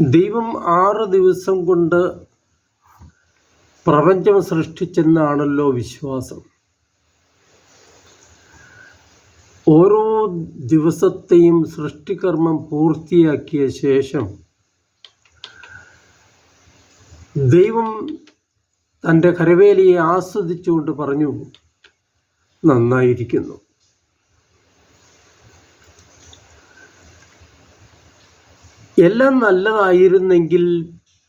ദൈവം ആറ് ദിവസം കൊണ്ട് പ്രപഞ്ചം സൃഷ്ടിച്ചെന്നാണല്ലോ വിശ്വാസം. ഓരോ ദിവസത്തെയും സൃഷ്ടികർമ്മം പൂർത്തിയാക്കിയ ശേഷം ദൈവം തന്റെ കരവേലിയെ ആസ്വദിച്ചുകൊണ്ട് പറഞ്ഞു നന്നായിരിക്കുന്നു. എല്ലാം നല്ലതായിരുന്നെങ്കിൽ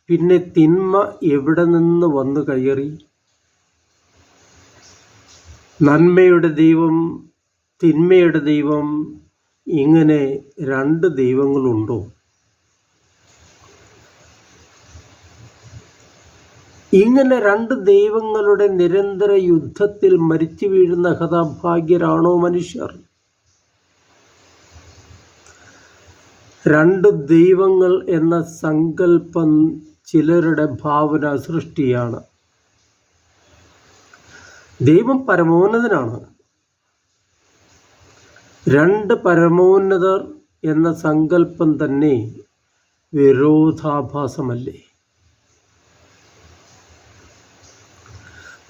പിന്നെ തിന്മ എവിടെ നിന്ന് വന്നു കയറി? നന്മയുടെ ദൈവം തിന്മയുടെ ദൈവം ഇങ്ങനെ രണ്ട് ദൈവങ്ങളുണ്ടോ? ഇങ്ങനെ രണ്ട് ദൈവങ്ങളുടെ നിരന്തര യുദ്ധത്തിൽ മരിച്ചു വീഴുന്ന കഥാഭാഗ്യരാണോ മനുഷ്യർ? രണ്ട് ദൈവങ്ങൾ എന്ന സങ്കല്പം ചിലരുടെ ഭാവന സൃഷ്ടിയാണ്. ദൈവം പരമോന്നതനാണ്. രണ്ട് പരമോന്നതർ എന്ന സങ്കല്പം തന്നെ വിരോധാഭാസമല്ലേ?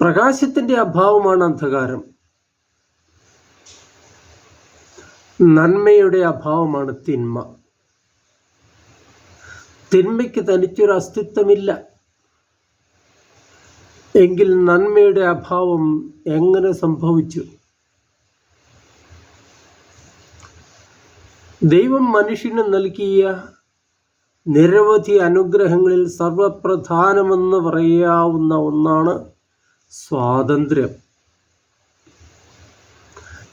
പ്രകാശത്തിന്റെ അഭാവമാണ് അന്ധകാരം. നന്മയുടെ അഭാവമാണ് തിന്മ. തിന്മയ്ക്ക് തനിച്ചൊരു അസ്തിത്വമില്ല. എങ്കിൽ നന്മയുടെ അഭാവം എങ്ങനെ സംഭവിച്ചു? ദൈവം മനുഷ്യന് നൽകിയ നിരവധി അനുഗ്രഹങ്ങളിൽ സർവപ്രധാനമെന്ന് പറയാവുന്ന ഒന്നാണ് സ്വാതന്ത്ര്യം.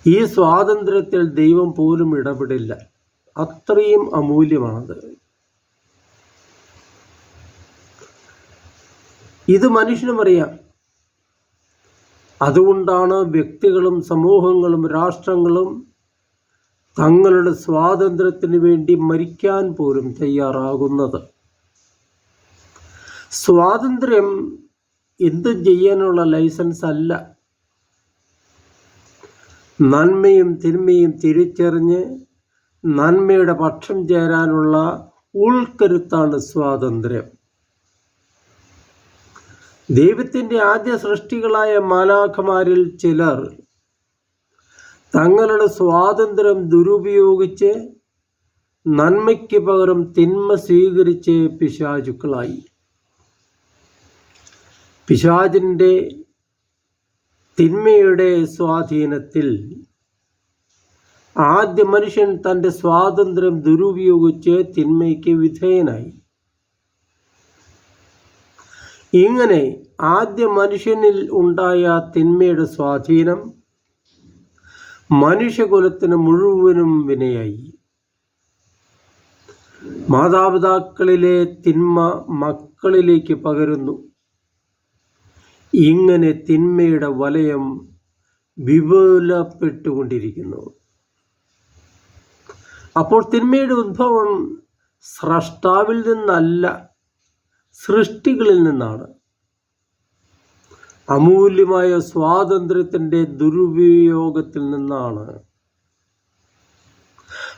ഈ സ്വാതന്ത്ര്യത്തിൽ ദൈവം പോലും ഇടപെടില്ല. അത്രയും അമൂല്യമാണത്. ഇത് മനുഷ്യനും അറിയാം അതുകൊണ്ടാണ് വ്യക്തികളും സമൂഹങ്ങളും രാഷ്ട്രങ്ങളും തങ്ങളുടെ സ്വാതന്ത്ര്യത്തിന് വേണ്ടി മരിക്കാൻ പോലും തയ്യാറാകുന്നത്. സ്വാതന്ത്ര്യം എന്തും ചെയ്യാനുള്ള ലൈസൻസ് അല്ല. നന്മയും തിന്മയും തിരിച്ചറിഞ്ഞ് നന്മയുടെ പക്ഷം ചേരാനുള്ള ഉൾക്കരുത്താണ് സ്വാതന്ത്ര്യം. ദൈവത്തിന്റെ ആദ്യ സൃഷ്ടികളായ മാലാഖമാരിൽ ചിലർ തങ്ങളുടെ സ്വാതന്ത്ര്യം ദുരുപയോഗിച്ച് നന്മയ്ക്ക് പകരം തിന്മ സ്വീകരിച്ച് പിശാചുക്കളായി. പിശാചിന്റെ തിന്മയുടെ സ്വാധീനത്തിൽ ആദ്യ മനുഷ്യൻ തന്റെ സ്വാതന്ത്ര്യം ദുരുപയോഗിച്ച് തിന്മയ്ക്ക് വിധേയനായി. ഇങ്ങനെ ആദ്യ മനുഷ്യനിൽ ഉണ്ടായ തിന്മയുടെ സ്വാധീനം മനുഷ്യകുലത്തിന് മുഴുവനും വിനയായി. മാതാപിതാക്കളിലെ തിന്മ മക്കളിലേക്ക് പകരുന്നു. ഇങ്ങനെ തിന്മയുടെ വലയം വിപുലപ്പെട്ടുകൊണ്ടിരിക്കുന്നു. അപ്പോൾ തിന്മയുടെ ഉദ്ഭവം സ്രഷ്ടാവിൽ നിന്നല്ല സൃഷ്ടികളിൽ നിന്നാണ്. അമൂല്യമായ സ്വാതന്ത്ര്യത്തിന്റെ ദുരുപയോഗത്തിൽ നിന്നാണ്.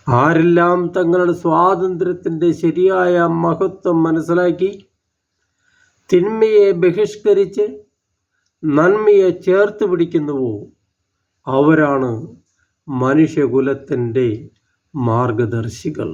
ആരെല്ലാം തങ്ങളുടെ സ്വാതന്ത്ര്യത്തിന്റെ ശരിയായ മഹത്വം മനസ്സിലാക്കി തിന്മയെ ബഹിഷ്കരിച്ച് നന്മയെ ചേർത്ത് പിടിക്കുന്നുവോ? അവരാണ് മനുഷ്യകുലത്തിന്റെ മാർഗദർശികൾ.